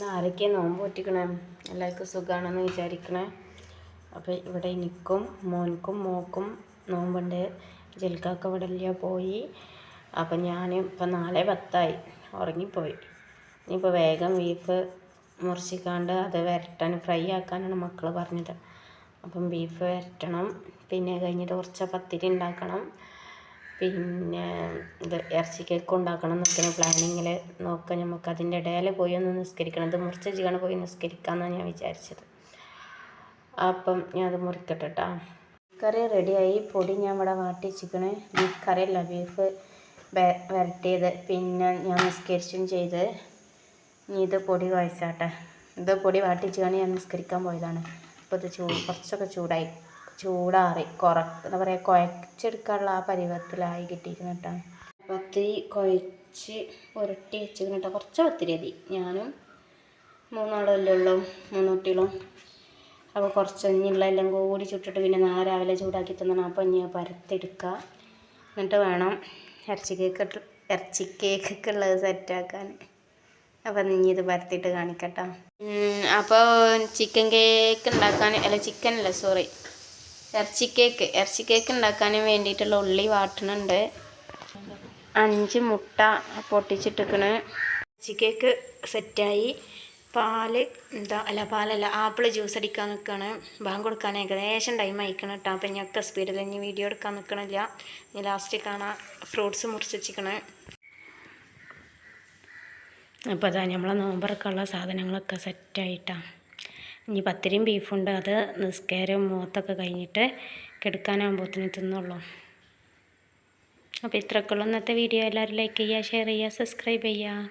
ഇന്ന് നോമ്പ് പറ്റിക്കണേ? എല്ലാവർക്കും സുഖമാണെന്ന് വിചാരിക്കണേ. അപ്പോൾ ഇവിടെ എനിക്കും മോൻക്കും മോക്കും നോമ്പുണ്ട്. ജൽക്കാക്ക ഇവിടെ ഇല്ല പോയി. അപ്പം ഞാൻ ഇപ്പം നാളെ പത്തായി ഉറങ്ങിപ്പോയി. ഇനിയിപ്പോൾ വേഗം ബീഫ് മുറിച്ചിക്കാണ്ട് അത് വരട്ടാൻ ഫ്രൈ ആക്കാനാണ് മക്കൾ പറഞ്ഞത്. അപ്പം ബീഫ് വരട്ടണം. പിന്നെ കഴിഞ്ഞിട്ട് കുറച്ച് പത്തിരി ഉണ്ടാക്കണം. പിന്നെ ഇത് ഇറച്ചി കേക്ക് ഉണ്ടാക്കണം എന്നൊക്കെയാണ് പ്ലാനിങ്ങിൽ നോക്കാം നമുക്ക് അതിന്റെ ഇടയിൽ പോയി ഒന്ന് നിസ്കരിക്കണം. ഇത് മുറിച്ച ചെയ്യണം പോയി നിസ്കരിക്കാമെന്നാണ് ഞാൻ വിചാരിച്ചത്. അപ്പം ഞാൻ അത് മുറിക്കട്ടെ കേട്ടോ കറി റെഡിയായി പൊടി ഞാൻ ഇവിടെ വാട്ടി വെച്ചിക്കണേ. Beef കറിയല്ല beef വരട്ടിയത്. പിന്നെ ഞാൻ നിസ്കരിച്ചും ചെയ്ത് ഇനി ഇത് പൊടി കുഴച്ചാട്ടെ. ഇത് പൊടി വാട്ടിച്ചാണ് ഞാൻ നിസ്കരിക്കാൻ പോയതാണ്. അപ്പോൾ ഇത് ചൂട് കുറച്ചൊക്കെ ചൂടായി. ചൂടാറി കുറ എന്താ പറയുക കുഴച്ചെടുക്കാനുള്ള ആ പരുവത്തിലായി കിട്ടിയിരിക്കുന്നു കേട്ടോ. കുഴച്ച് ഉരുട്ടി വെച്ചിരുന്നു കേട്ടോ. കുറച്ച് പത്തിരി മതി ഞാനും മൂന്നാളല്ലേ ഉള്ളൂ മൂന്ന് കുട്ടികളും അപ്പോൾ കുറച്ച് ഇനിയുള്ള എല്ലാം കൂടി ചുട്ടിട്ട് പിന്നെ നാളെ രാവിലെ ചൂടാക്കി തന്നാണ്. അപ്പോൾ ഇനി പരത്തെടുക്കുക എന്നിട്ട് വേണം ഇറച്ചി കേക്ക് ഇറച്ചി കേക്കൊക്കെ ഉള്ളത് സെറ്റാക്കാൻ അപ്പോൾ നീ ഇത് പരത്തിയിട്ട് കാണിക്കട്ടോ. അപ്പോൾ ചിക്കൻ കേക്ക് ഉണ്ടാക്കാൻ അല്ല ചിക്കൻ അല്ല സോറി ഇറച്ചി കേക്ക് ഇറച്ചി കേക്ക് ഉണ്ടാക്കാൻ വേണ്ടിയിട്ടുള്ള ഉള്ളി വാട്ടണുണ്ട്. അഞ്ച് മുട്ട പൊട്ടിച്ചിട്ടിക്കണ് ഇറച്ചി കേക്ക് സെറ്റായി. പാൽ എന്താ അല്ല പാലല്ല ആപ്പിൾ ജ്യൂസ് അടിക്കാൻ നിൽക്കുകയാണ് ബാങ്ക് കൊടുക്കാൻ ഏകദേശം ടൈം അയക്കണം കേട്ടോ അപ്പം ഞങ്ങൾക്ക് സ്പീഡിൽ ഇനി വീഡിയോ എടുക്കാൻ നിൽക്കണില്ല ഇനി ലാസ്റ്റ് കാണാം ഫ്രൂട്ട്സ് മുറിച്ച് വെച്ചിക്കണേ. അപ്പോൾ അതാ നമ്മളെ നോമ്പറക്കുള്ള സാധനങ്ങളൊക്കെ സെറ്റായിട്ടാണ് ഇനി പത്തിരിയും ബീഫുണ്ട്. അത് നിസ്കാരം മൂത്തൊക്കെ കഴിഞ്ഞിട്ട് കിടക്കാനാകുമ്പോഴത്തേന് തിന്നുള്ളൂ അപ്പോൾ ഇത്രയൊക്കെയുള്ള ഇന്നത്തെ വീഡിയോ. എല്ലാവരും ലൈക്ക് ചെയ്യുക ഷെയർ ചെയ്യുക സബ്സ്ക്രൈബ് ചെയ്യുക.